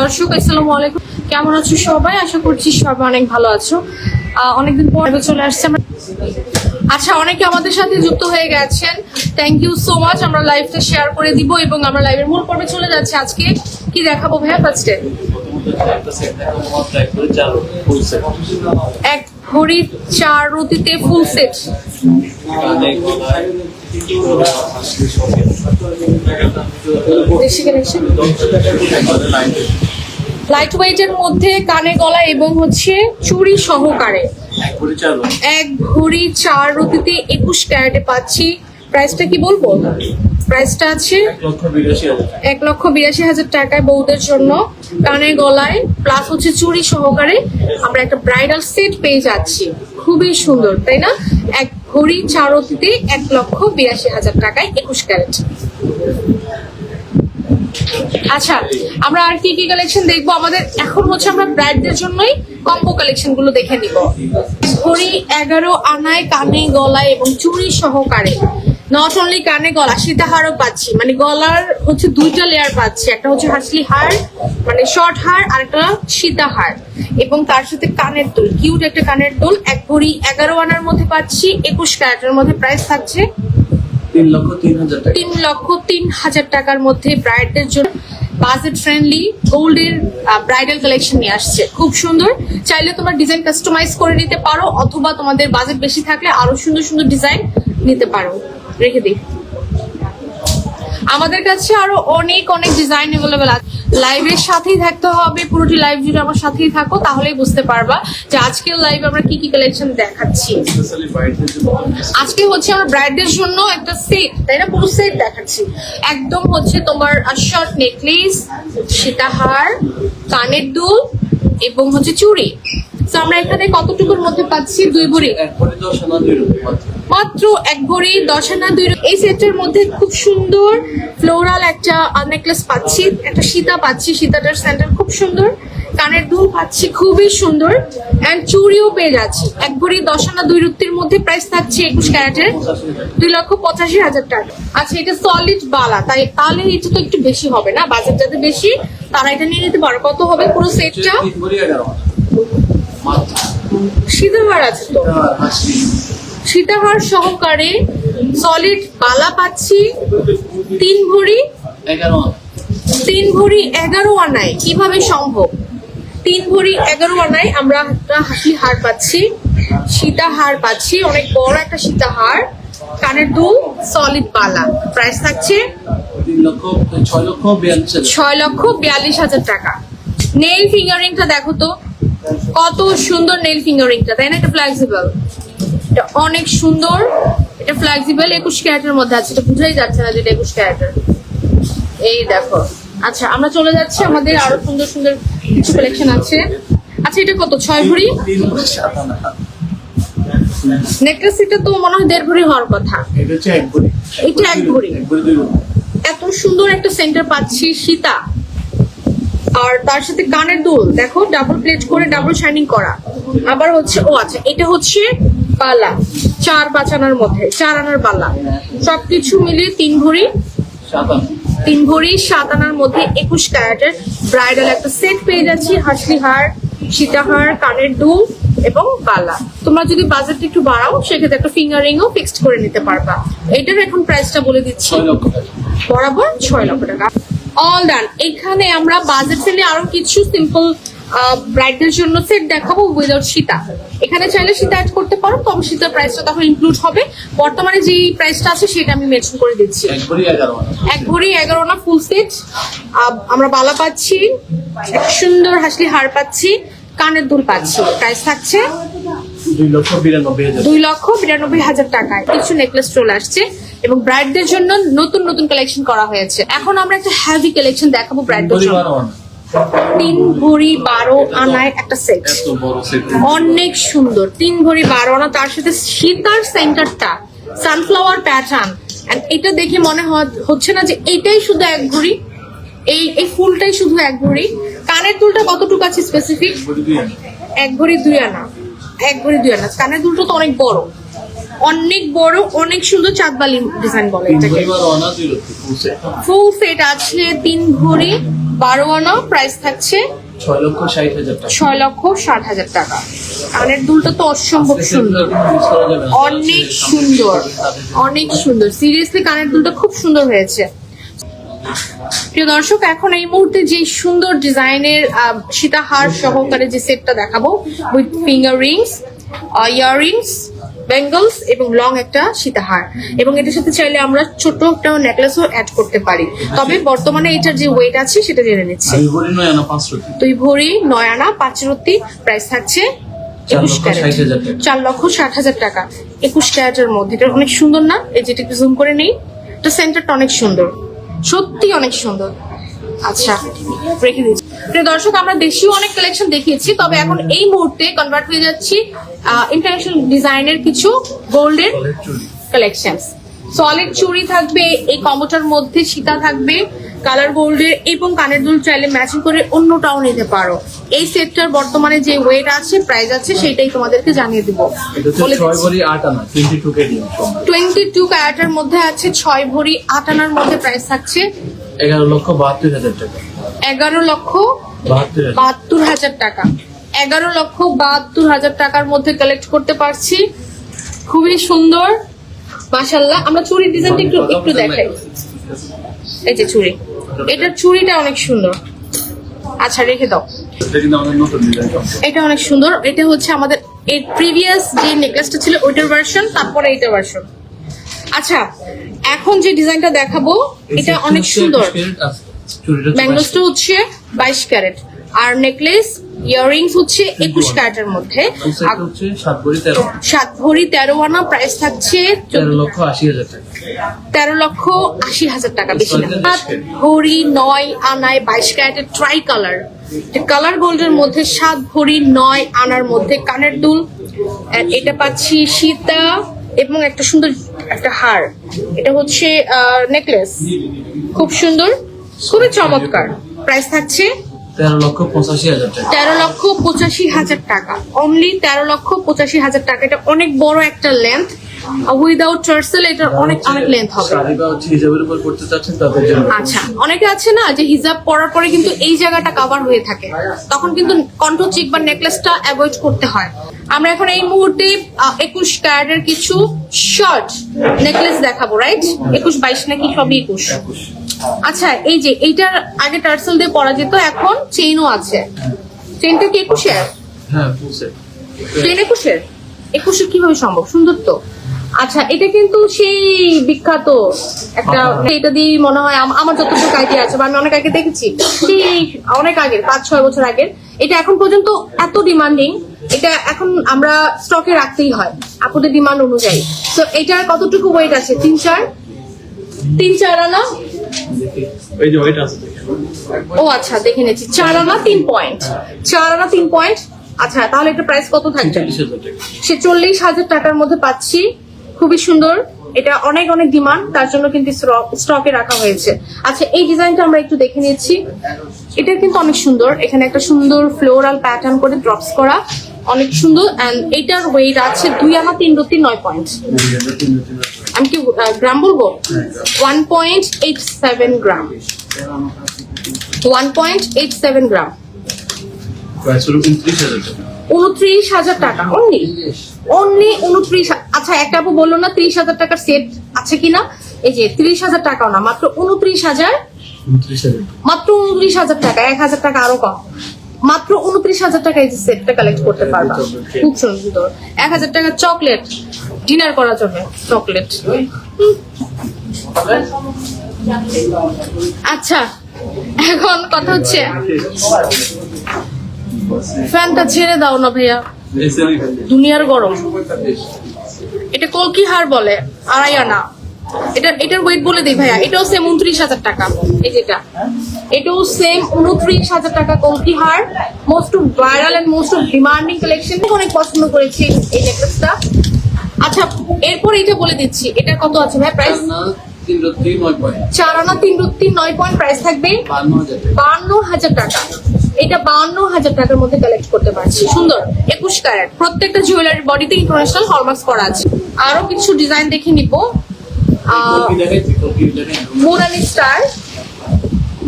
দর্শক, আসসালামু আলাইকুম। কেমন আছো সবাই? আশা করছি সবাই অনেক ভালো আছো। অনেকদিন পর চলে আসছে আমরা। আচ্ছা অনেকে আমাদের সাথে যুক্ত হয়ে গেছেন। থ্যাংক ইউ সো মাচ আমরা লাইভটা শেয়ার করে দিব এবং আমরা লাইভের মূল পর্বে চলে যাচ্ছি আজকে। কি দেখাবো ভাইয়া ফার্স্টে এক ঘড়ি চার রতিতে ফুল সেট লাইট ওয়েটের মধ্যে কানে গলা এবং হচ্ছে চুড়ি সহকারে। এক ঘড়ি চার রতিতে একুশ ক্যারেটে পাচ্ছি। প্রাইসটা কি বলব? প্রাইসটা আছে এক লক্ষ বিরাশি হাজার টাকায় বউদের জন্য কানে গলায় প্লাস হচ্ছে চুড়ি সহকারে আমরা একটা ব্রাইডাল সেট পেয়ে যাচ্ছি। খুবই সুন্দর, তাই না? এক ঘড়ি চারতিতে এক লক্ষ বিরাশি হাজার টাকায় একুশ ক্যারেট। আচ্ছা আমরা আর কি কি কালেকশন দেখব? আমাদের এখন হচ্ছে আমরা ব্রাইডদের জন্যই কম্বো কালেকশনগুলো দেখে নিব। ঘড়ি এগারো আনায় কানে গলায় এবং চুরি সহকারে। নট অনলি কানে গলা সীতাহারও পাচ্ছি। মানে গলার হচ্ছে দুইটা লেয়ার পাচ্ছি। একটা হচ্ছে হাসলি হার মানে শর্ট হার আর একটা সীতাহার এবং তার সাথে কানের দুল। কিউট একটা কানের দুল। এক ভরি এগারো আনার মধ্যে পাচ্ছি। একুশ ক্যারেটের মধ্যে প্রাইস থাকছে তিন লক্ষ তিন হাজার টাকার মধ্যে ব্রাইডদের জন্য বাজেট ফ্রেন্ডলি গোল্ডের ব্রাইডাল কালেকশন নিয়ে আসছে। খুব সুন্দর। চাইলে তোমার ডিজাইন কাস্টমাইজ করে নিতে পারো অথবা তোমাদের বাজেট বেশি থাকলে আরও সুন্দর সুন্দর ডিজাইন নিতে পারো। রেখে দিই। আমাদের কাছে আরও অনেক অনেক ডিজাইন অ্যাভেলেবেল আছে। লাইভের সাথেই থাকতে হবে পুরোটি লাইভ জুড়ে আমার সাথেই থাকো তাহলেই বুঝতে পারবা যে আজকের লাইভ আমরা কি কি কালেকশন দেখাচ্ছি। আজকে হচ্ছে আমরা ব্রাইডদের জন্য একটা সেট তাই না? পুরো সেট দেখাচ্ছি। একদম হচ্ছে তোমার শর্ট নেকলেস সীতাহার কানের দুল এবং হচ্ছে চুড়ি। তো আমরা এখানে কতটুকুর মধ্যে পাচ্ছি? দুই ভরি। একবারে দশ আনা দুই রুপি মাত্র মাত্র এক ভরি দশ আনা দুই এই সেটের মধ্যে খুব সুন্দর ফ্লোরাল একটা নেকলেস পাচ্ছি একটা সীতা পাচ্ছি সীতাটার সেন্টার খুব সুন্দর। কানের দুল পাচ্ছি খুবই সুন্দর। অ্যান্ড চুড়িও পেয়ে যাচ্ছি। এক ভরি দশ আনা দুই রুক্তির মধ্যে প্রাইস থাকছে একুশ ক্যারেটের দুই লক্ষ পঁচাশি হাজার টাকা। আচ্ছা এটা সলিড বালা তাই তাহলে এটা তো একটু বেশি হবে না? বাজেট যাতে বেশি তারা এটা নিয়ে নিতে পারো। কত হবে পুরো সেটটা মাত্র সীতাহার আছে তো। সীতাহার সহকারে সলিড বালা পাচ্ছি তিন ভরি তিন ভরি এগারো আনায়। কীভাবে সম্ভব? তিন ভরি এগারো আনায় আমরা একটা হাসি হার পাচ্ছি সীতাহার পাচ্ছি অনেক বড় একটা সীতাহার কানের দুল সলিড বালা। প্রাইস থাকছে ছয় লক্ষ বিয়াল্লিশ হাজার। টাকা। নেল ফিঙ্গারিংটা দেখো তো কত সুন্দর নেল ফিঙ্গারিংটা তাই না? এটা ফ্লেক্সিবল এটা অনেক সুন্দর। এটা ফ্লেক্সিবল একুশ ক্যারেটের মধ্যে আছে এটা বুঝাই যাচ্ছে না যে এটা একুশ ক্যারেটের। এই দেখো। আচ্ছা আমরা চলে যাচ্ছি আমাদের আরও সুন্দর সুন্দর কিছু কালেকশন আছে। আচ্ছা এটা কত? ছয় ভরি? নেকলেস এটা তো মনে হয় দেড় ভরি হওয়ার কথা। এটা এক ভরি। এত সুন্দর একটা সেন্টার পাচ্ছি সীতা। আর তার সাথে কানের দুল। দেখো ডাবল প্লেট করে ডাবল শাইনিং করা। আবার হচ্ছে ও আচ্ছা এটা হচ্ছে বালা চার পাঁচ আনার মধ্যে চার আনার বালা সবকিছু মিলিয়ে তিন ভরি তিন ভরি সাত আনার মধ্যে একুশ ক্যারেটের ব্রাইডাল একটা সেট পেয়ে যাচ্ছি হাসলি হার সীতাহার কানের দুল এবং বালা তোমরা যদি বাজেট একটু বাড়াও সেক্ষেত্রে একটা ফিঙ্গারিংও ফিক্সড করে নিতে পারবা। এটার এখন প্রাইসটা বলে দিচ্ছি। বরাবর ছয় লক্ষ টাকা। অল ডান এখানে আমরা বাজেট ফ্রেন্ডলি আরও কিছু সিম্পল ব্রাইডের জন্য সেট দেখাবো উইদাউট সীতা। এখানে চাইলে সীতা অ্যাড করতে পারো তবে সীতার প্রাইসটা তখন ইনক্লুড হবে। বর্তমানে যে প্রাইসটা আছে সেটা আমি মেনশন করে দিচ্ছি। এক ভরি এগারো না ফুল সেট আমরা বালা পাচ্ছি সুন্দর হাসলি হার পাচ্ছি কানের দুল পাচ্ছি। প্রাইস থাকছে দুই লক্ষ বিরানব্বই হাজার। টাকায়। কিছু নেকলেস চলে আসছে এবং ব্রাইডদের জন্য নতুন নতুন কালেকশন করা হয়েছে। এখন আমরা একটা হেভি কালেকশন দেখাবো ব্রাইডদের জন্য। তিন ভরি বারো আনায় একটা সেট অনেক সুন্দর। তিন ভরি বারো আনা তার সাথে সীতার সেন্টারটা সানফ্লাওয়ার প্যাটার্ন এটা দেখে মনে হচ্ছে না যে এটাই শুধু এক ভরি এই এই ফুলটাই শুধু এক ভরি। কানের দুলটা কতটুকু আছে স্পেসিফিক এক ভরি দুই আনা। এক ভরি দুই আনা। কানের দুলটা তো অনেক বড়। অনেক বড় অনেক সুন্দর চাঁদবালি ডিজাইন বলে এটাকে। ফুল সেট ফুল সেট আছে তিন ভরি। বারো আনা প্রাইস থাকছে ছয় লক্ষ ষাট হাজার টাকা। ছয় লক্ষ ষাট হাজার টাকা। কানের দুলটা তো অসম্ভব সুন্দর। অনেক সুন্দর। অনেক সুন্দর। সিরিয়াসলি কানের দুলটা খুব সুন্দর হয়েছে। প্রিয় দর্শক এখন এই মুহূর্তে যে সুন্দর ডিজাইনের আহ, সীতাহার সহকারে যে সেটটা দেখাবো with finger rings earrings bangles এবং লং একটা সীতাহার। এবং এটার সাথে চাইলে আমরা ছোট একটা নেকলেসও অ্যাড করতে পারি। তবে বর্তমানে এটার যে ওয়েট আছে সেটা জেনে নিচ্ছি। দুই ভরি নয় আনা পাঁচ রতি প্রাইস থাকছে একুশ ক্যারেট। চার লক্ষ ষাট হাজার টাকা। একুশ ক্যারেটের মধ্যে। এটা অনেক সুন্দর না? এই যেটা জুম করে নেই। এটা সেন্টারটা অনেক সুন্দর। সত্যি অনেক সুন্দর। আচ্ছা। রেখে দিচ্ছি। প্রিয় দর্শক আমরা দেশীয় অনেক কালেকশন দেখিয়েছি তবে এখন এই মুহূর্তে কনভার্ট হয়ে যাচ্ছি ইন্টারন্যাশনাল ডিজাইনের কিছু গোল্ডের কালেকশন সলিড চুড়ি থাকবে এই কম্বোটার মধ্যে সীতা থাকবে কালার গোল্ডের এবং কানের দুল চাইলে ম্যাচিং করে অন্যটাও নিতে পারো। এই সেটটার বর্তমানে যে ওয়েট আছে প্রাইস আছে সেটাই তোমাদেরকে জানিয়ে দিব। টোয়েন্টি টু ক্যারেটের মধ্যে। আছে ছয় ভরি আট আনার মধ্যে প্রাইস থাকছে। এগারো লক্ষ বাহাত্তর হাজার টাকা। এগারো লক্ষ বাহাত্তর হাজার। টাকা। এগারো লক্ষ বাহাত্তর হাজার টাকার মধ্যে কালেক্ট করতে পারছি। খুবই সুন্দর। মাশাল্লাহ আমরা চুরির ডিজাইনটা একটু একটু দেখাই। এই যে চুড়ি। এটার চুরিটা অনেক সুন্দর। আচ্ছা রেখে দাও। এটা অনেক সুন্দর। এটা হচ্ছে আমাদের এর প্রিভিয়াস যে নেকলেসটা ছিল ওইটার ভার্সন তারপরে এইটার ভার্সন আচ্ছা এখন যে ডিজাইনটা দেখাবো এটা অনেক সুন্দর। ব্যাঙ্গলসটা হচ্ছে বাইশ ক্যারেট। আর নেকলেস ইয়াররিংস হচ্ছে একুশ ক্যারেটের মধ্যে। সাত ভরি তেরো। আনা প্রাইস থাকছে তেরো লক্ষ আশি হাজার টাকা। বেশি সাত ভরি নয় আনায় বাইশ ক্যারেটের ট্রাই কালার কালার গোল্ডের মধ্যে সাত ভরি নয় আনার মধ্যে কানের দুল। এটা পাচ্ছি সীতা। এবং একটা সুন্দর একটা হার। এটা হচ্ছে নেকলেস খুব সুন্দর খুবই চমৎকার। প্রাইস থাকছে তেরো লক্ষ পঁচাশি হাজার টাকা। তেরো লক্ষ পঁচাশি হাজার টাকা। অনলি তেরো লক্ষ পঁচাশি হাজার টাকা। এটা অনেক বড় একটা লেন্থ উইদাউট টার্সেল এটার অনেক অনেক লেন্থ হবে। হিজাবের উপর করতে চাচ্ছেন তাদের জন্য আচ্ছা অনেকে আছে না যে হিজাব পরার পরে কিন্তু এই জায়গাটা কভার হয়ে থাকে। তখন কিন্তু কণ্ঠ চিক বা নেকলেসটা অ্যাভয়েড করতে হয়। আমরা এখন এই মুহূর্তে একুশ ক্যারেটের কিছু শর্ট নেকলেস দেখাবো রাইট একুশ বাইশ নাকি সবই একুশ? আচ্ছা এই যে এইটার আগে টার্সেল দিয়ে পরা যেত এখন চেইনও আছে। চেইনটা কি একুশের? হ্যাঁ চেইন একুশের? একুশে কীভাবে সম্ভব? সুন্দর তো। আচ্ছা এটা কিন্তু সেই বিখ্যাত একটা এটা দিয়ে মনে হয় আমার যতটুকু আইডিয়া আছে বা আমি অনেক আগে দেখেছি সেই অনেক আগের পাঁচ ছয় বছর আগের। এটা এখন পর্যন্ত এত ডিমান্ডিং এটা এখন আমরা স্টকে রাখতেই হয় আপুদের ডিমান্ড অনুযায়ী। তো এটার কতটুকু ওয়েট আছে? তিন চার? তিন চার আনা। ও আচ্ছা দেখে নিচ্ছি। চার আনা তিন পয়েন্ট চার আনা তিন পয়েন্ট আচ্ছা তাহলে এটা প্রাইস কত টাকা। সে চল্লিশ হাজার টাকার মধ্যে পাচ্ছি। খুবই সুন্দর। এটা অনেক অনেক ডিমান্ড তার জন্য কিন্তু স্টকে রাখা হয়েছে। আচ্ছা এই ডিজাইনটা আমরা একটু দেখে নিচ্ছি। এটা কিন্তু অনেক সুন্দর। এখানে একটা সুন্দর ফ্লোরাল প্যাটার্ন করে ড্রপস করা। অনেক সুন্দর এন্ড এটার ওয়েট আছে দুই আনা তিন রুটি নয় পয়েন্ট। আমি কি গ্রাম বলব? One point eight seven gram. One point eight seven gram. উনত্রিশ হাজার টাকা। অনলি অনলি উনত্রিশ আচ্ছা একটা আপু বলল না ত্রিশ হাজার টাকার সেট আছে কিনা? এই যে ত্রিশ হাজার টাকাও না মাত্র উনত্রিশ হাজার মাত্র উনত্রিশ হাজার টাকা এক হাজার টাকা আরও কম। মাত্র উনত্রিশ হাজার টাকা এই যে সেটটা কালেক্ট করতে পারবা। খুব সুন্দর। এক হাজার টাকা চকলেট ডিনার করার জন্য চকলেট আচ্ছা এখন কথা হচ্ছে ফ্যানটা ছেড়ে দাও না ভাইয়া। দুনিয়ার গরম। এটা কলকি হার বলে? আড়াই আনা। এটা এটার ওয়েট বলে দিই ভাইয়া। এটাও সেম উনত্রিশ হাজার টাকা। এই যেটা এটাও সেম উনত্রিশ হাজার টাকা কলকি হার? Most viral and most demanding collection অনেক পছন্দ করেছি এই নেকলেসটা আচ্ছা এরপর এটা বলে দিচ্ছি। এটা কত আছে ভাই প্রাইস রত্তি চার আনা তিন রুটি নয় পয়েন্ট প্রাইস থাকবে। বান্ন হাজার টাকা। এটা বান্ন হাজার টাকার মধ্যে কালেক্ট করতে পারছি। সুন্দর। একুশ ক্যারেট প্রত্যেকটা জুয়েলারি বডিতে ইন্টারন্যাশনাল হলমার্কস করা আছে। আরও কিছু ডিজাইন দেখে নিব। অ্যান্ড স্টার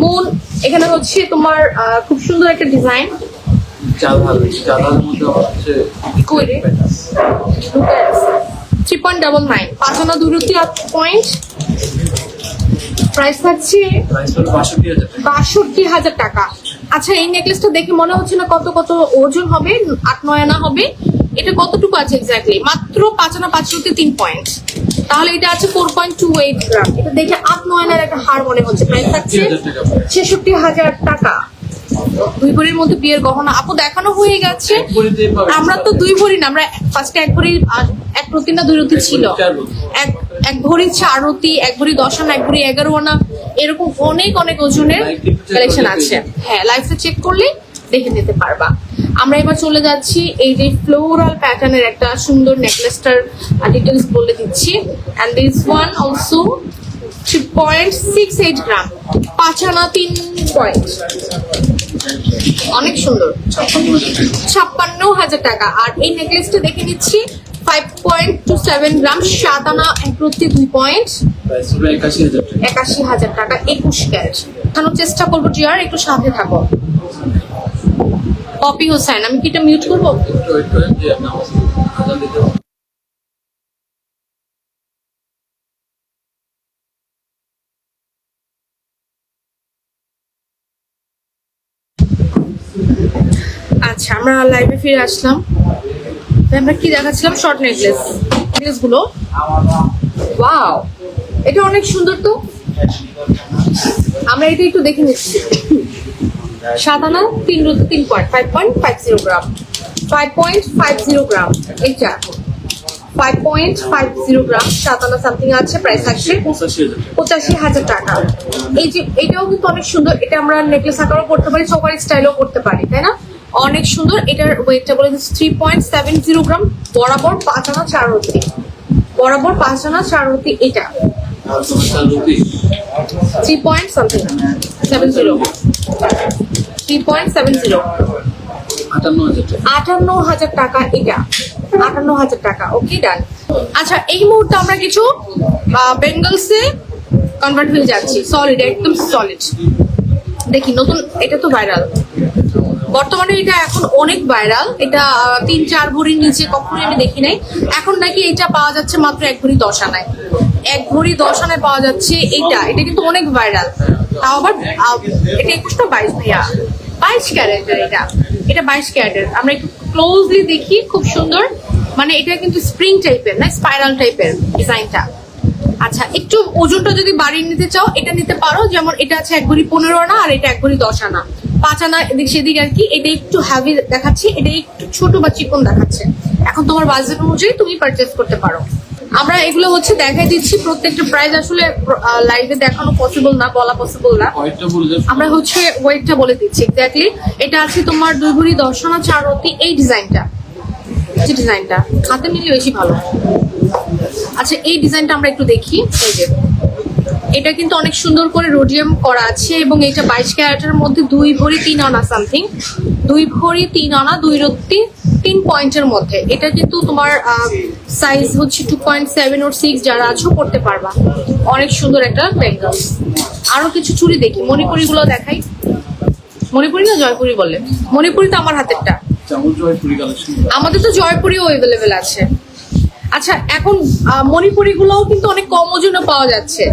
মুন এখানে হচ্ছে তোমার খুব সুন্দর একটা design? Three point double nine পাঁচানা দুরুতি পয়েন্ট প্রাইস থাকছে বাষট্টি হাজার টাকা। আচ্ছা এই নেকলেসটা দেখে মনে হচ্ছে না কত কত ওজন হবে আট নয় আনা হবে। এটা কতটুকু আছে এক্স্যাক্টলি মাত্র পাঁচ আনা পাঁচ রুটি তিন পয়েন্ট তাহলে এটা আছে four point two eight gram এটা দেখে আট নয় আনার একটা হার মনে হচ্ছে। প্রাইস থাকছে ছেষট্টি হাজার টাকা। দুই ভরির মধ্যে বিয়ের গহনা আপু দেখানো হয়ে গেছে। আমরা তো দুই ভরি না আমরা ফার্স্টে এক ভরি এক রতি না দুই রতি ছিল। এক এক ভরি চার রতি এক ভরি দশ আনা এক ভরি এগারো আনা। এরকম অনেক অনেক ওজনের কালেকশন আছে। হ্যাঁ লাইভটা চেক করলে দেখে নিতে পারবা। আমরা এবার চলে যাচ্ছি এই যে ফ্লোরাল প্যাটার্নের একটা সুন্দর নেকলেসটার ডিটেলস বলে দিচ্ছি। And this one also three point six eight gram পাঁচ আনা তিন পয়েন্ট অনেক সুন্দর। ছাপ্পান্ন হাজার টাকা। আর এই নেকলেসটা দেখে নিচ্ছি five point two seven gram সাত আনা এক প্রতি দুই পয়েন্ট। একাশি হাজার টাকা, একাশি ক্যারেট। দেখানোর চেষ্টা করব জিয়ার একটু সাথে থাকো। পপি হোসেন, আমি কি এটা মিউট করব। আচ্ছা আমরা লাইভে ফিরে আসলাম। আমরা কি দেখাচ্ছিলাম? Short necklace নেকলেসগুলো। ওয়াও এটা অনেক সুন্দর তো। আমরা এটা একটু দেখে নিচ্ছি। সাতানা তিন তিন point five point five zero gram five point five zero gram এইটা। Five point five zero gram সাতানা something আছে প্রাইস টাকা পঁচাশি হাজার টাকা। এই যে, এটাও কিন্তু অনেক সুন্দর। এটা আমরা নেকলেস আকারও করতে পারি, চোকার স্টাইলও করতে পারি, তাই না? অনেক সুন্দর। এটার ওয়েটটা বলে three point seven zero gram, বরাবর পাঁচ আনা চার রতি বরাবর পাঁচ আনা চার রতি এটা। Three point something seven zero three point seven zero আটান্ন হাজার টাকা এটা। আটান্ন হাজার টাকা। ওকে ডান আচ্ছা এই মুহূর্তে আমরা কিছু বেঙ্গলসে কনভার্ট হয়ে যাচ্ছি। সলিড একদম সলিড দেখি, নতুন, এটা তো ভাইরাল বর্তমানে এটা এখন অনেক ভাইরাল। এটা তিন, চার ভরির নিচে কখনোই আমি দেখি নাই। এখন নাকি এটা পাওয়া যাচ্ছে মাত্র এক ভরি দশ আনায়। এক ভরি দশ আনায় পাওয়া যাচ্ছে এইটা। এটা কিন্তু অনেক ভাইরাল। তাও আবার এটা একুশটা বাইশ ভাইয়া। বাইশ ক্যারেটের এটা। এটা বাইশ ক্যারেটের আমরা একটু ক্লোজলি দেখি, খুব সুন্দর। মানে এটা কিন্তু স্প্রিং টাইপের না স্পাইরাল টাইপের ডিজাইনটা আচ্ছা একটু ওজনটা যদি বাড়িয়ে নিতে চাও, এটা নিতে পারো। যেমন এটা আছে এক ভরি পনেরো আনা আর এটা এক ভরি দশ আনা। পাঁচ আনা এদিক সেদিক আর কি এটা একটু হ্যাভি দেখাচ্ছে এটা একটু ছোট বা চিকন দেখাচ্ছে। এখন তোমার বাজেট অনুযায়ী তুমি পারচেস করতে পারো। আমরা এগুলো হচ্ছে দেখাই দিচ্ছি প্রত্যেকটা প্রাইস আসলে লাইভে দেখানো পসিবল না বলা পসিবল না। আমরা হচ্ছে ওয়েটটা বলে দিচ্ছি এক্স্যাক্টলি এটা আছে তোমার দুই ভরি দর্শনা চার অতি এই ডিজাইনটা। যে ডিজাইনটা হাতে নিলে বেশি ভালো। আচ্ছা এই ডিজাইনটা আমরা একটু দেখি এই যে। এটা কিন্তু অনেক সুন্দর করে রোডিয়াম করা আছে এবং এটা বাইশ ক্যারেটের মধ্যে দুই ভরি তিন আনা সামথিং দুই ভরি তিন আনা দুই রত্তি তিন পয়েন্টের মধ্যে। এটা কিন্তু তোমার সাইজ হচ্ছে two point seven or six যারা আছো করতে পারবা। অনেক সুন্দর একটা বেঙ্গল আরও কিছু চুড়ি দেখি। মণিপুরিগুলো দেখাই। মণিপুরি না জয়পুরি বলে? মণিপুরি তো আমার হাতেরটা। আমাদের তো জয়পুরিও অ্যাভেলেবেল আছে। আচ্ছা এখন মণিপুরি গুলোও কিন্তু অনেক কম ওজনে পাওয়া যাচ্ছে।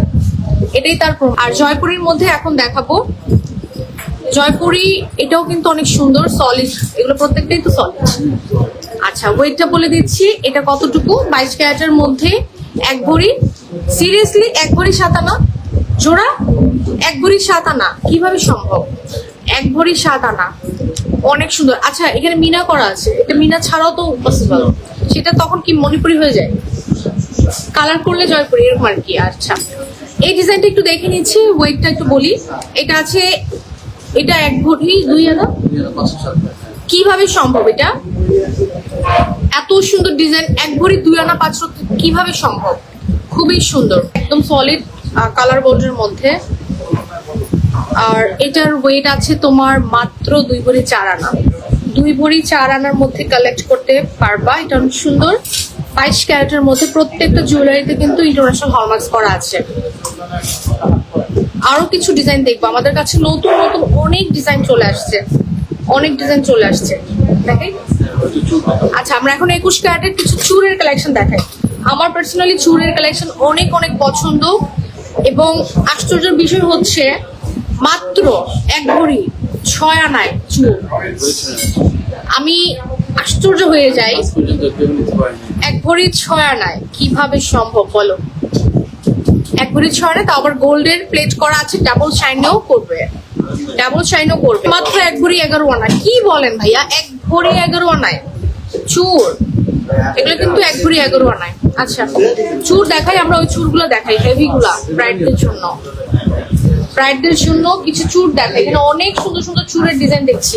এটাই তার আর জয়পুরির মধ্যে এখন দেখাবো, জয়পুরি এটাও কিন্তু অনেক সুন্দর সলিড এগুলো প্রত্যেকটাই তো সলিড আচ্ছা ওয়েটটা বলে দিচ্ছি, এটা কতটুকু? বাইশ ক্যারেটের মধ্যে এক ভরি। সিরিয়াসলি এক ভরি সাত আনা? জোড়া, এক ভরি সাত আনা। কীভাবে সম্ভব? এক ভরি সাত আনা। অনেক সুন্দর। আচ্ছা এখানে মিনা করা আছে। এটা মিনা ছাড়াও তো পসিবল সেটা তখন কি মণিপুরি হয়ে যায়? কালার করলে জয়পুরি, এরকম আর কি। আচ্ছা। এই ডিজাইনটা একটু দেখে নিচ্ছি, ওয়েটটা একটু বলি। এটা আছে, এটা এক ভরি দুই আনা? কীভাবে সম্ভব এটা? এত সুন্দর ডিজাইন, এক ভরি দুই আনা পাঁচ কীভাবে সম্ভব? খুবই সুন্দর, একদম সলিড কালার বোর্ডের মধ্যে। আর এটার ওয়েট আছে তোমার মাত্র দুই ভরি চার আনা। দুই ভরি চার আনার মধ্যে কালেক্ট করতে পারবা, এটা অনেক সুন্দর। বাইশ ক্যারেটের মধ্যে প্রত্যেকটা জুয়েলারিতে কিন্তু ইন্টারন্যাশনাল হলমার্কস করা আছে। আরও কিছু ডিজাইন দেখব। আমাদের কাছে নতুন নতুন অনেক ডিজাইন চলে আসছে। অনেক ডিজাইন চলে আসছে। কাটা। আচ্ছা আমরা এখন একুশ ক্যারেটের কিছু চুরের কালেকশন দেখাই। আমার পার্সোনালি চুরের কালেকশন অনেক অনেক পছন্দ। এবং আশ্চর্যের বিষয় হচ্ছে, মাত্র এক ভরি ছয় আনায় চুর। আমি আশ্চর্য হয়ে যাই। এক ভরি ছয় আনায় কীভাবে সম্ভব বলো? এক ভরি ছয় আনায় তা আবার গোল্ডের প্লেট করা আছে ডাবল শাইনও করবে। ডাবল শাইনও করবে। মাত্র এক ভরি এগারো আনা। কি বলেন ভাইয়া? এক ভরি এগারো আনায়। চুর। এগুলো কিন্তু এক ভরি এগারো আনায়। আচ্ছা চুর দেখাই, আমরা ওই চুরগুলো দেখাই হেভি গুলা ব্রাইডদের জন্য। ব্রাইডদের জন্য কিছু চুর দেখাই। এখানে অনেক সুন্দর সুন্দর চুরের ডিজাইন দেখছি।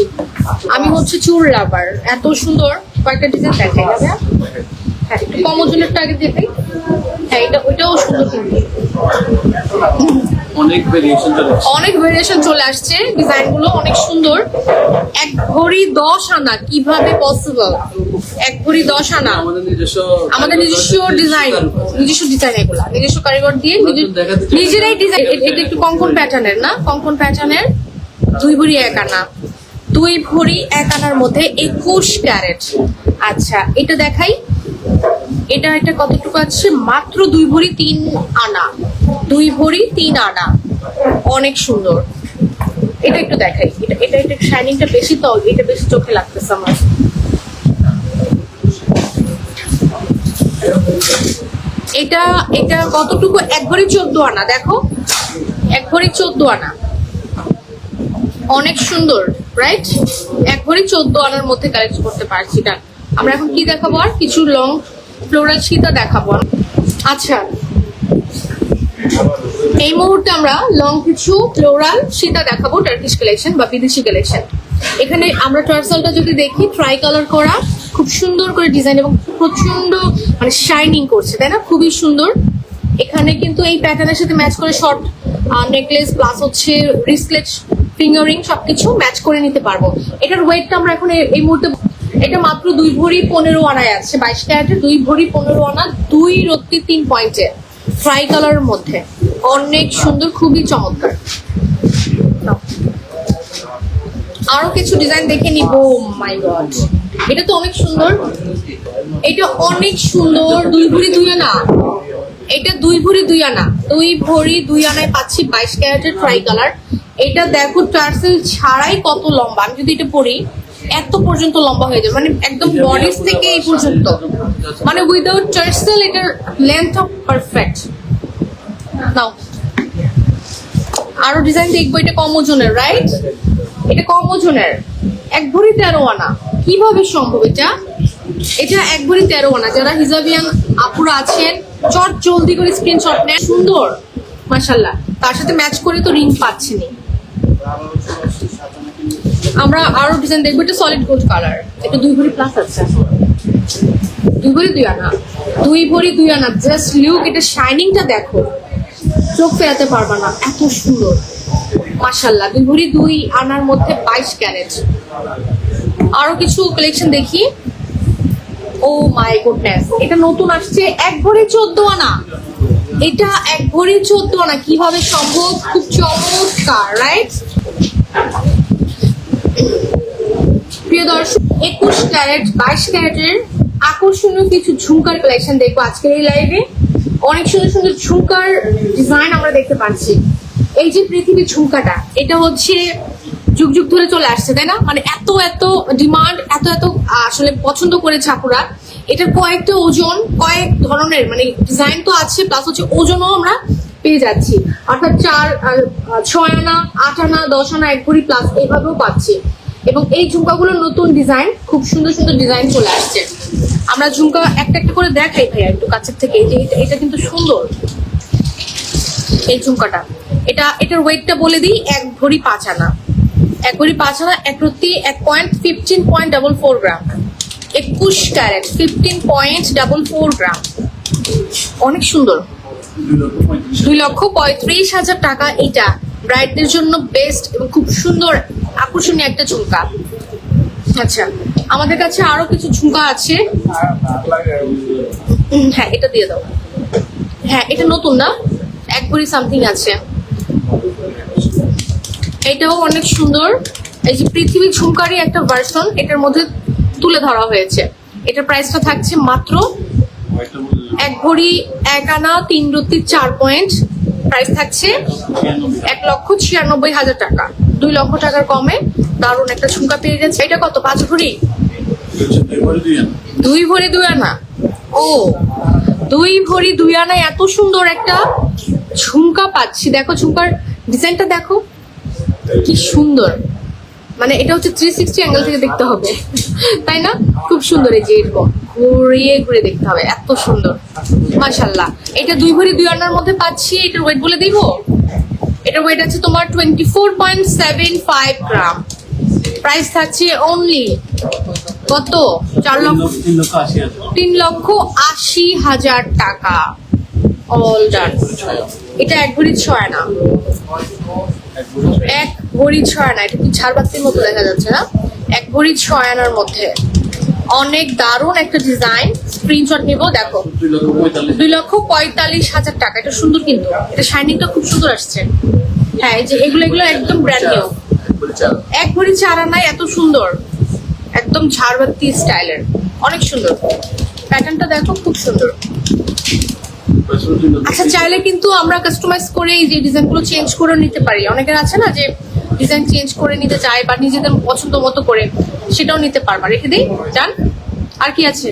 আমি হচ্ছে চুর লাভার এত সুন্দর কয়েকটা ডিজাইন দেখাই। একটু কম ওজনেরটা আগে দেখাই হ্যাঁ এটা ওইটাও সুন্দর কিন্তু। অনেক ভেরিয়েশন। অনেক ভেরিয়েশন চলে আসছে। ডিজাইনগুলো অনেক সুন্দর। এক ভরি দশ আনা কীভাবে পসিবল এক ভরি দশ আনা। আমাদের নিজস্ব ডিজাইন নিজস্ব ডিজাইন এগুলা। নিজস্ব কারিগর দিয়ে নিজে- নিজেরাই ডিজাইন এটা একটু কঙ্কন প্যাটার্নের না? কঙ্কন প্যাটার্নের দুই ভরি এক আনা। দুই ভরি এক আনার মধ্যে একুশ ক্যারেট আচ্ছা এটা দেখাই। এটা এটা কতটুকু আছে? মাত্র দুই ভরি তিন আনা। দুই ভরি তিন আনা। অনেক সুন্দর। এটা একটু দেখাই। এটা এটা এটা শাইনিংটা বেশি তো, এটা বেশি চোখে লাগতেছে আমার। এটা এটা কতটুকু? এক ভরি চোদ্দ আনা, দেখো। এক ভরি চোদ্দ আনা। অনেক সুন্দর রাইট এক ভরি চোদ্দ আনার মধ্যে কালেক্ট করতে পারছি না আমরা এখন কি দেখাবো আর? কিছু লং ফ্লোরাল সীতা দেখাবো। আচ্ছা এই মুহূর্তে আমরা লং কিছু ফ্লোরাল সীতা দেখাবো টার্কিশ কালেকশন বা বিদেশি কালেকশন এখানে আমরা টার্সালটা যদি দেখি ট্রাই কালার করা, খুব সুন্দর করে ডিজাইন এবং প্রচণ্ড মানে শাইনিং করছে, তাই না? খুবই সুন্দর। এখানে কিন্তু এই প্যাটার্নের সাথে ম্যাচ করে শর্ট নেকলেস প্লাস হচ্ছে রিসলেট ফিঙ্গারিং সবকিছু ম্যাচ করে নিতে পারব। এটার ওয়েটটা আমরা এখন এই- এই মুহূর্তে এটা মাত্র দুই ভরি পনেরো আনায় আছে, বাইশ ক্যারেটের দুই ভরি পনেরো আনা, দুই রত্তি, তিন পয়েন্টে। ফ্রাই কালারের মধ্যে। অনেক সুন্দর, খুবই চমৎকার। আরও কিছু ডিজাইন দেখে নিব। মাই গড এটা তো অনেক সুন্দর। এটা অনেক সুন্দর। দুই ভরি দুই আনা। এটা দুই ভরি দুই আনা। দুই ভরি দুই আনায় পাচ্ছি বাইশ ক্যারেটের ট্রাই কালার এটা দেখো, টার্সেল ছাড়াই কত লম্বা। আমি যদি এটা পরি এত পর্যন্ত লম্বা হয়ে যাবে। মানে একদম বডিস থেকে এই পর্যন্ত। মানে উইদাউট টার্সেল এটার লেন্থ অফ পারফেক্ট নাও আরও ডিজাইন দেখব এটা কম ওজনের রাইট এটা কম ওজনের। এক ভরি তেরো আনা। কীভাবে সম্ভব এটা? এটা এক ভরি তেরো আনা। যারা হিজাবিয়ান আপুরা আছেন চট জলদি করে স্ক্রিনশট নেন। সুন্দর মাশাল্লাহ তার সাথে ম্যাচ করে তো রিং পাচ্ছেনি আমরা আরও ডিজাইন দেখব, এটা সলিড গোল্ড কালার এটা দুই ভরি প্লাস আছে। দুই ভরি দুই আনা। দুই ভরি দুই আনা। জাস্ট লুক এটা শাইনিংটা দেখো। চোখ ফেরাতে পারবা না। এত সুন্দর। মাশাল্লাহ দুই ভরি দুই আনার মধ্যে বাইশ ক্যারেট। আরও কিছু কালেকশন দেখি। ও মাই গুডনেস এটা নতুন আসছে। এক ভরি চোদ্দ আনা। এটা এক ভরি চোদ্দ আনা। কীভাবে সম্ভব? খুব চমৎকার রাইট প্রিয় দর্শক, একুশ ক্যারেট, বাইশ ক্যারেটের আকর্ষণীয় কিছু ঝুমকার কালেকশন দেখব আজকের এই লাইভে অনেক সুন্দর সুন্দর ঝুমকার ডিজাইন আমরা দেখতে পাচ্ছি। এই যে পৃথিবী ঝুমকাটা, এটা হচ্ছে যুগ যুগ ধরে চলে আসছে, তাই না? মানে এত এত ডিমান্ড এত এত আসলে পছন্দ করে ছাপুরা এটার কয়েকটা ওজন, কয়েক ধরনের মানে ডিজাইন তো আছে প্লাস হচ্ছে ওজনও আমরা পেয়ে যাচ্ছি। অর্থাৎ চার ছয় আনা, আট আনা, দশ আনা, এক ভরি প্লাস এইভাবেও পাচ্ছি। এবং এই ঝুমকাগুলোর নতুন ডিজাইন খুব সুন্দর সুন্দর ডিজাইন চলে আসছে। আমরা ঝুমকা একটা একটা করে দেখাই ভাইয়া একটু কাছের থেকে। এটা- কিন্তু সুন্দর। এই ঝুমকাটা। এটা, এটার ওয়েটটা বলে দিই, এক ভরি পাঁচ আনা। এক ভরি পাঁচ আনা, এক রত্তি, এক point fifteen point double four gram একুশ carat fifteen point double four gram অনেক সুন্দর। দুই লক্ষ পঁয়ত্রিশ হাজার টাকা এটা। ব্রাইডদের জন্য বেস্ট এবং খুব সুন্দর, আকর্ষণীয় একটা ঝুমকা। আচ্ছা আমাদের কাছে আরও কিছু ঝুমকা আছে। হ্যাঁ এটা দিয়ে দাও। হ্যাঁ এটা নতুন না? এক ভরি সামথিং আছে। এটাও অনেক সুন্দর। এই যে পৃথিবী ঝুমকারই একটা ভার্সন এটার মধ্যে তুলে ধরা হয়েছে। এটার প্রাইসটা থাকছে মাত্র এক ভরি, এক আনা, তিন রত্তি চার পয়েন্ট। প্রাইস থাকছে এক লক্ষ ছিয়ানব্বই হাজার টাকা। দুই লক্ষ টাকার কমে দারুণ একটা ঝুমকা পেয়ে গেছে। এটা কত? পাঁচ ভরি? দুই ভরি দুই আনা। ও, দুই ভরি দুই আনা, এত সুন্দর একটা ঝুমকা পাচ্ছি। দেখো ঝুমকার ডিজাইনটা দেখো। কি সুন্দর। মানে এটা হচ্ছে থ্রি সিক্সটি অ্যাঙ্গেল থেকে দেখতে হবে। তাই না? খুব সুন্দর এই যে এরকম। ঘুরিয়ে ঘুরে দেখতে হবে, এত সুন্দর। মাশাল্লাহ এটা দুই ভরি দুই আনার মধ্যে পাচ্ছি, এটার ওয়েট বলে দিব? এটার ওয়েট আছে তোমার twenty four point seven five gram price থাকছে অনলি কত? চার লক্ষ তিন লক্ষ আশি হাজার টাকা। অল ডান এটা এক ভরি ছয় না এক ভরি ছয় আনা। এটা কি ঝাড়বাতির মতো দেখা যাচ্ছে না? এক ভরি ছয় আনার মধ্যে। অনেক দারুণ একটা ডিজাইন স্ক্রিনশট নিব, দেখো। দুই লক্ষ পঁয়তাল্লিশ হাজার টাকা। এটা সুন্দর কিন্তু। এটা শাইনিংটা খুব সুন্দর আসছে। হ্যাঁ যে এগুলো এগুলো একদম ব্র্যান্ড নিউ এক ভরি চার আনায় এত সুন্দর। একদম ঝাড়বাতি স্টাইলের। অনেক সুন্দর। প্যাটার্নটা দেখো, খুব সুন্দর। আচ্ছা চাইলে কিন্তু আমরা কাস্টমাইজ করে এই যে ডিজাইনগুলো চেঞ্জ করে নিতে পারি। অনেকের আছে না যে ডিজাইন চেঞ্জ করে নিতে চায় বা নিজেদের পছন্দ মতো করে সেটাও নিতে পারবা। রেখে দিই জান? আর কি আছে?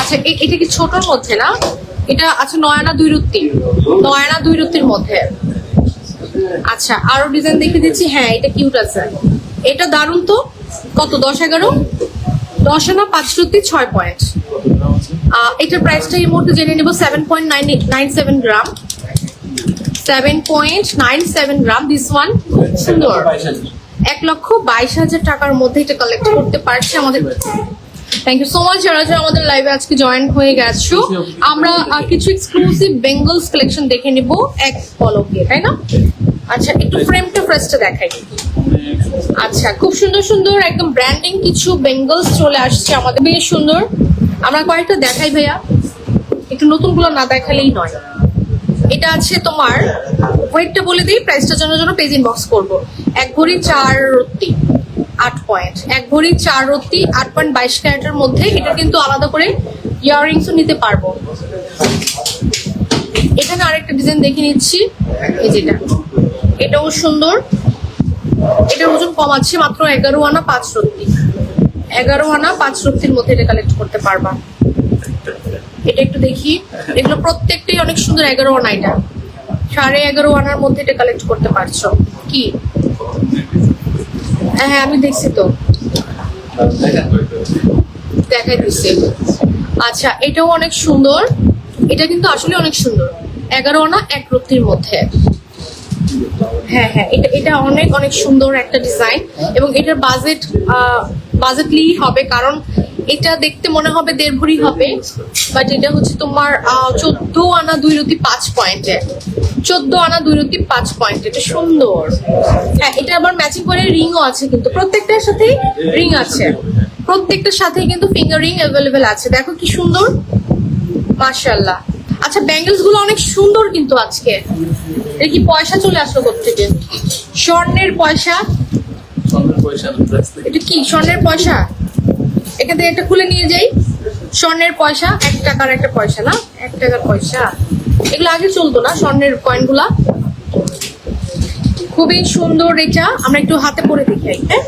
আচ্ছা এটা কি ছোটর মধ্যে না? এটা আছে নয়না দুই রুত্তি। নয়না দুই রুত্তির মধ্যে। আচ্ছা আরও ডিজাইন দেখে দিচ্ছি। হ্যাঁ এটা কিউট আছে। এটা দারুণ তো? কত দশ এগারো? দশ আনা পাঁচ রুত্তি ছয় পয়েন্ট কত গ্রাম আছে আহ, এটার প্রাইসটা এই মুহূর্তে জেনে নেব seven point nine nine seven gram seven point nine seven gram this one সুন্দর। এক লক্ষ বাইশ হাজার টাকার মধ্যে এটা কালেক্ট করতে পারছি আমাদের। থ্যাংক ইউ সো মাচ যারা যারা আমাদের লাইভে আজকে জয়েন হয়ে গেছো। আমরা কিছু এক্সক্লুসিভ বেঙ্গলস কালেকশন দেখে নিব এক পলকে, তাই না? আচ্ছা একটু ফ্রেমটা ফ্রেস্টটা দেখাই। আচ্ছা খুব সুন্দর সুন্দর একদম ব্র্যান্ডিং কিছু বেঙ্গলস চলে আসছে আমাদের। বেশ সুন্দর। আমরা কয়েকটা দেখাই ভাইয়া। একটু নতুনগুলো না দেখালেই নয়। এটা আছে তোমার ওয়েটটা বলে দিই প্রাইসটার জন্য জন্য পেজ ইনবক্স করব। এক ভরি চার রত্তি, আট পয়েন্ট এক ভরি চার রত্তি, আট পয়েন্ট বাইশ ক্যারেটের মধ্যে এটা কিন্তু আলাদা করে ইয়াররিংসও নিতে পারব। এখানে আরেকটা ডিজাইন দেখে নিচ্ছি। এই যেটা এটাও সুন্দর। এটার ওজন কম আছে মাত্র এগারো আনা পাঁচ রত্তি। এগারো আনা পাঁচ রত্তির মধ্যে এটা কালেক্ট করতে পারবা। এটা একটু দেখি। এগুলো প্রত্যেকটাই অনেক সুন্দর এগারো আনা এটা। সাড়ে এগারো আনার মধ্যে এটা কালেক্ট করতে পারছ। কি? হ্যাঁ আমি দেখছি তো। দেখাই দিচ্ছি। আচ্ছা এটাও অনেক সুন্দর। এটা কিন্তু আসলে অনেক সুন্দর। এগারো আনা এক রত্তির মধ্যে। হ্যাঁ হ্যাঁ এটা এটা অনেক অনেক সুন্দর একটা ডিজাইন এবং এটার বাজেট বাজেটলি হবে, কারণ এটা দেখতে মনে হবে দেড় ভরি হবে বাট এটা হচ্ছে তোমার চোদ্দ আনা দুই রতি পাঁচ পয়েন্টে। চোদ্দ আনা দুই রতি পাঁচ পয়েন্ট, এটা সুন্দর। হ্যাঁ এটা আবার ম্যাচিং করে রিংও আছে কিন্তু, প্রত্যেকটার সাথেই রিং আছে। প্রত্যেকটার সাথেই কিন্তু ফিঙ্গার রিং অ্যাভেলেবেল আছে। দেখো কি সুন্দর। মাশাল্লাহ আচ্ছা ব্যাঙ্গেলসগুলো অনেক সুন্দর কিন্তু আজকে। এটা কি পয়সা চলে আসলো থেকে স্বর্ণের পয়সা। এটা কি, স্বর্ণের পয়সা? এখান থেকে একটা খুলে নিয়ে যাই। স্বর্ণের পয়সা, এক টাকার একটা পয়সা না? এক টাকার পয়সা। এগুলো আগে চলতো না, স্বর্ণের কয়েনগুলা খুবই সুন্দর এটা। আমরা একটু হাতে পরে দেখাই হ্যাঁ?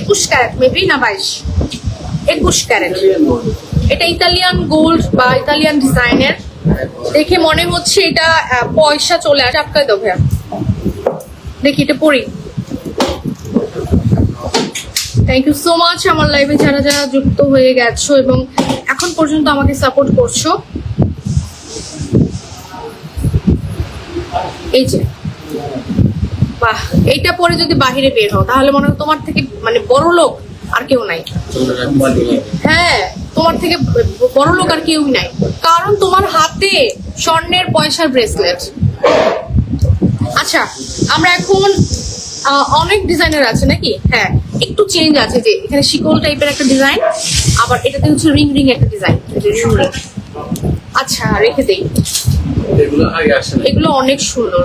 একুশ ক্যারেট মেবি না বাইশ? একুশ ক্যারেট। এটা ইতালিয়ান গোল্ড বা ইতালিয়ান ডিজাইনের। দেখে মনে হচ্ছে এটা পয়সা চলে আসে। আটকায় দেবো দেখি এটা পড়ি থ্যাংক ইউ সো মাচ আমার লাইভে যারা যারা যুক্ত হয়ে গেছো এবং এখন পর্যন্ত আমাকে সাপোর্ট করছ। এই যে, বাহ, এইটা পরে যদি বাহিরে বের হও, তাহলে মনে হয় তোমার থেকে মানে বড় লোক আর কেউ নাই। হ্যাঁ তোমার থেকে বড় লোক আর কেউই নাই। কারণ তোমার হাতে স্বর্ণের পয়সার ব্রেসলেট আচ্ছা আমরা এখন অনেক ডিজাইনের আছে নাকি? হ্যাঁ একটু চেঞ্জ আছে যে এখানে শিকল টাইপের একটা ডিজাইন আবার এটাতে হচ্ছে রিং রিং একটা ডিজাইন আচ্ছা রেখে দেই। এগুলো অনেক সুন্দর।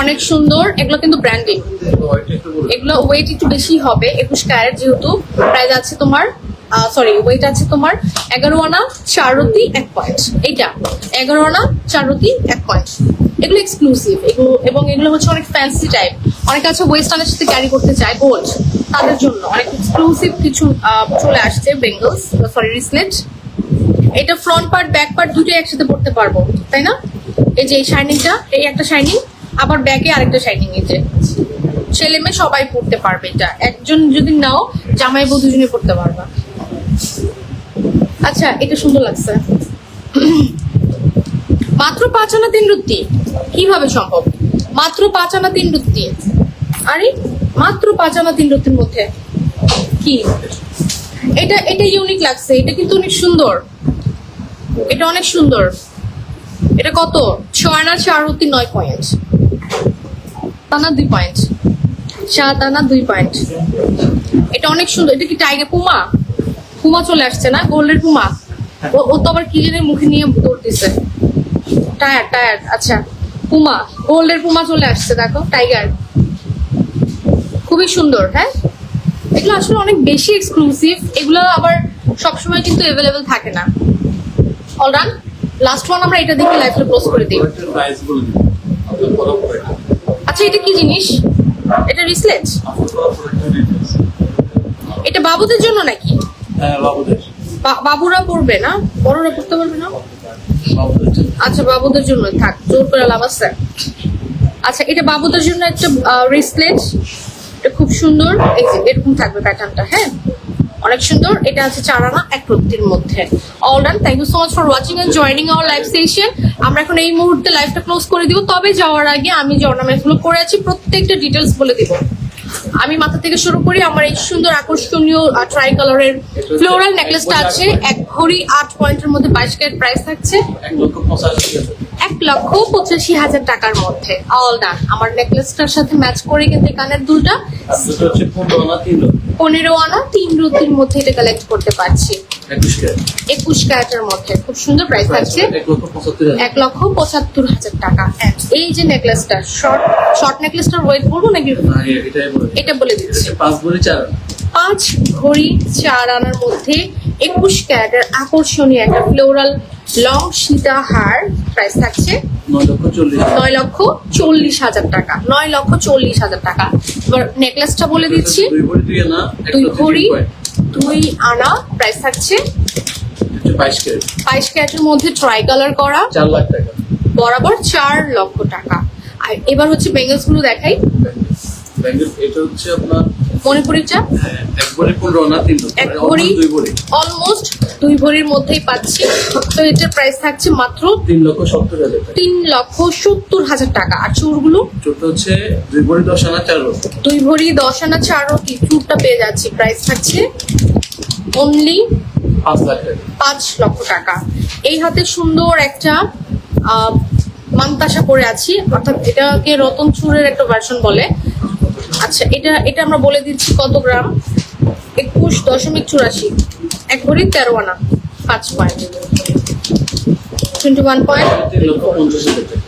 অনেক সুন্দর এগুলো কিন্তু ব্র্যান্ডিং ওইটা একটু বলে এগুলো ওয়েট একটু বেশি হবে একুশ ক্যারেট যেহেতু প্রাইস আছে তোমার সরি ওয়েট আছে তোমার এগারো আনা চার রতি এক পয়েন্ট এইটা এগারো আনা চার রতি এক পয়েন্ট এগুলো এক্সক্লুসিভ এগুলো এবং এগুলো হচ্ছে অনেক ফ্যান্সি টাইপ অনেক আছে ওয়েস্টার্নের সাথে ক্যারি করতে চায় গোল্ড তাদের জন্য। অনেক এক্সক্লুসিভ কিছু চলে আসছে বেঙ্গলস সরি রিসলেট এটা ফ্রন্ট পার্ট ব্যাক পার্ট দুটোই একসাথে পড়তে পারব, তাই না? এই যে এই শাইনিংটা এই একটা শাইনিং আবার ব্যাকে আরেকটা শাইনিং এই যে। ছেলে মেয়ে সবাই পড়তে পারবে এটা। একজন যদি নাও, জামাই বউ দুজনে পড়তে পারবা। আচ্ছা এটা সুন্দর লাগছে। মাত্র পাঁচ আনা তিন রুটি। কীভাবে সম্ভব? মাত্র পাঁচ আনা তিন রুটি। আরে, মাত্র পাঁচ আনা তিন রুটির মধ্যে? কি? এটা এটা ইউনিক লাগছে, এটা কিন্তু অনেক সুন্দর। এটা অনেক সুন্দর। এটা কত? ছয় আনা চার রুটি নয় পয়েন্ট টানা দুই পয়েন্ট সাত আনা দুই পয়েন্ট এটা অনেক সুন্দর। এটা কি টাইগার পুমা পুমা চলে আসছে না? গোল্ডের পুমা ও ও তো আবার কি জানি মুখে নিয়ে দৌড় দিছে। টায়ার টায়ার আচ্ছা। পুমা গোল্ডের পুমা চলে আসছে দেখো টাইগার। খুবই সুন্দর হ্যাঁ? এগুলো আসলে অনেক বেশি এক্সক্লুসিভ এগুলো আবার সবসময় কিন্তু অ্যাভেলেবেল থাকে না। অল অলরান লাস্ট ওয়ান আমরা এটা দেখে লাইফটা ক্লোজ করে দিই। আচ্ছা এটা কি জিনিস? এটা রিসলেট এটা বাবুদের জন্য নাকি? হ্যাঁ বাবুদের। বাবুরা পড়বে না? বড়রা পড়তে পারবে না? আচ্ছা বাবুদের জন্য থাক, জোর করে লাভ আছে। আচ্ছা এটা বাবুদের জন্য একটা রিসলেট এটা খুব সুন্দর। এরকম থাকবে প্যাটার্নটা হ্যাঁ? অনেক সুন্দর। এটা আছে চার আনা, এক রত্তির মধ্যে। All done thank you so much for watching and joining our live session আমরা এখন এই মুহূর্তে লাইভটা ক্লোজ করে দিব। তবে যাওয়ার আগে আমি যে অর্নামেন্টগুলো করে আছি, প্রত্যেকটা ডিটেলস বলে দিব। আমি মাথা থেকে শুরু করি আমার এই সুন্দর আকর্ষণীয় ট্রাই কালারের ফ্লোরাল নেকলেসটা আছে। এক ঘড়ি আট পয়েন্টের মধ্যে বাইশ ক্যারেট প্রাইস থাকছে। এক লক্ষ পঁচাশি হাজার। টাকার মধ্যে। অল ডান আমার নেকলেসটার সাথে ম্যাচ করে কিন্তু কানের দুলটা। পনেরো আনা তিন রুটির মধ্যে এটা কালেক্ট করতে পারছি। একুশ ক্যারেটের মধ্যে। খুব সুন্দর প্রাইস থাকছে। এক লক্ষ পঁচাত্তর হাজার। টাকা। এই যে নেকলেসটা শর্ট শর্ট নেকলেসটার ওয়েট বলব নাকি। এটা বলে দিচ্ছি। পাঁচ বলে চার পাঁচ ভরি চার আনার মধ্যে একুশ ক্যারেটের আকর্ষণীয় একটা ফ্লোরাল লং সীতা হার প্রাইস থাকছে নয় লক্ষ চল্লিশ হাজার। নয় লক্ষ চল্লিশ হাজার টাকা। নয় লক্ষ চল্লিশ হাজার টাকা। এবার নেকলেসটা বলে দিচ্ছি। দুই ভরি দুই আনা প্রাইস থাকছে বাইশ ক্যারেটের মধ্যে ট্রাই কালার করা। চার লাখ টাকা। বরাবর চার লক্ষ টাকা। আর এবার হচ্ছে বেঙ্গলসগুলো দেখাই। এটা হচ্ছে আপনার মণিপুরিটা হ্যাঁ, এক ভরি অলমোস্ট দুই ভরির মধ্যেই পাচ্ছি। তো এটার প্রাইস থাকছে মাত্র তিন লক্ষ সত্তর হাজার তিন লক্ষ সত্তর হাজার টাকা। আর চুরগুলো? ছোট হচ্ছে দুই ভরি দশ আনা চার দুই ভরি দশ আনা চারও কি চুরটা পেয়ে যাচ্ছি। প্রাইস থাকছে অনলি পাঁচ লক্ষ টাকা। এই হাতে সুন্দর একটা আহ, মান্তাসা পরে আছি। অর্থাৎ এটাকে রতন চুরের একটা ভার্সন বলে। আচ্ছা এটা এটা আমরা বলে দিচ্ছি কত গ্রাম? একুশ দশমিক চুরাশি এক ভরি তেরো আনা পাঁচ পয়েন্ট টোয়েন্টি ওয়ান পয়েন্ট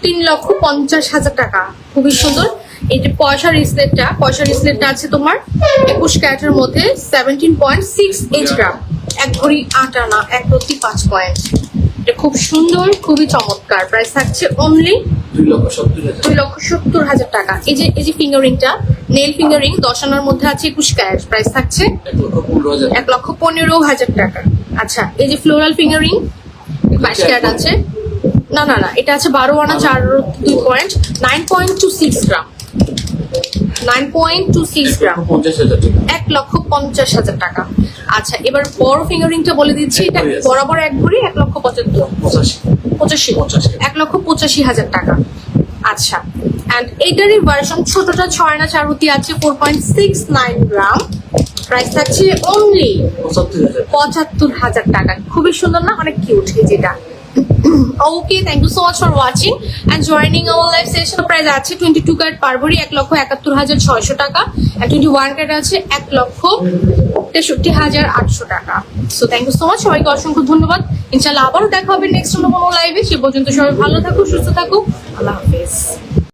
তিন লক্ষ পঞ্চাশ হাজার টাকা। খুবই সুন্দর। এই যে পয়সা রিসলেটটা পয়সা রিসলেটটা আছে তোমার একুশ ক্যারেটের মধ্যে seventeen point six eight gram. এক ভরি আট আনা এক প্রতি পাঁচ পয়েন্ট এটা খুব সুন্দর খুবই চমৎকার। প্রাইস থাকছে অনলি দুই লক্ষ সত্তর হাজার। টাকা। এই যে এই যে ফিঙ্গারিংটা নেল ফিঙ্গারিং দশ আনার মধ্যে আছে একুশ ক্যারেট প্রাইস থাকছে এক লক্ষ পনেরো হাজার। এক লক্ষ পনেরো হাজার টাকা। আচ্ছা এই যে ফ্লোরাল ফিঙ্গারিং বাইশ ক্যারেট আছে। না না না এটা আছে বারো আনা চার দুই point nine point two six gram nine point two six gram. এক লক্ষ পঞ্চাশ হাজার টাকা। আচ্ছা এবার বড় ফিঙ্গারিংটা বলে দিচ্ছি। এটা। বরাবর এক ভরি এক লক্ষ পঁচাত্তর। পঁচাশি। এক লক্ষ পঁচাশি হাজার টাকা। আচ্ছা অ্যান্ড এইটারই ভার্সন ছোটটা ছয় না চারুতি আছে four point six nine gram. Price থাকছে অনলি পঁচাত্তর হাজার। টাকা। খুবই সুন্দর না? অনেক কিউট যেটা। Okay thank you so much for watching and joining our live session price আছে টোয়েন্টি টু কার্ড পারভরি এক লক্ষ একাত্তর হাজার ছয়শো টাকা অ্যান্ড টোয়েন্টি ওয়ান কার্ড আছে এক লক্ষ তেষট্টি হাজার আটশো টাকা। So thank you so much সবাইকে অসংখ্য ধন্যবাদ। ইনশাল্লাহ আবারও দেখা হবে নেক্সট অন্য কোনো লাইভে সে পর্যন্ত সবাই ভালো থাকুক, সুস্থ থাকুক। আল্লাহ হাফেজ।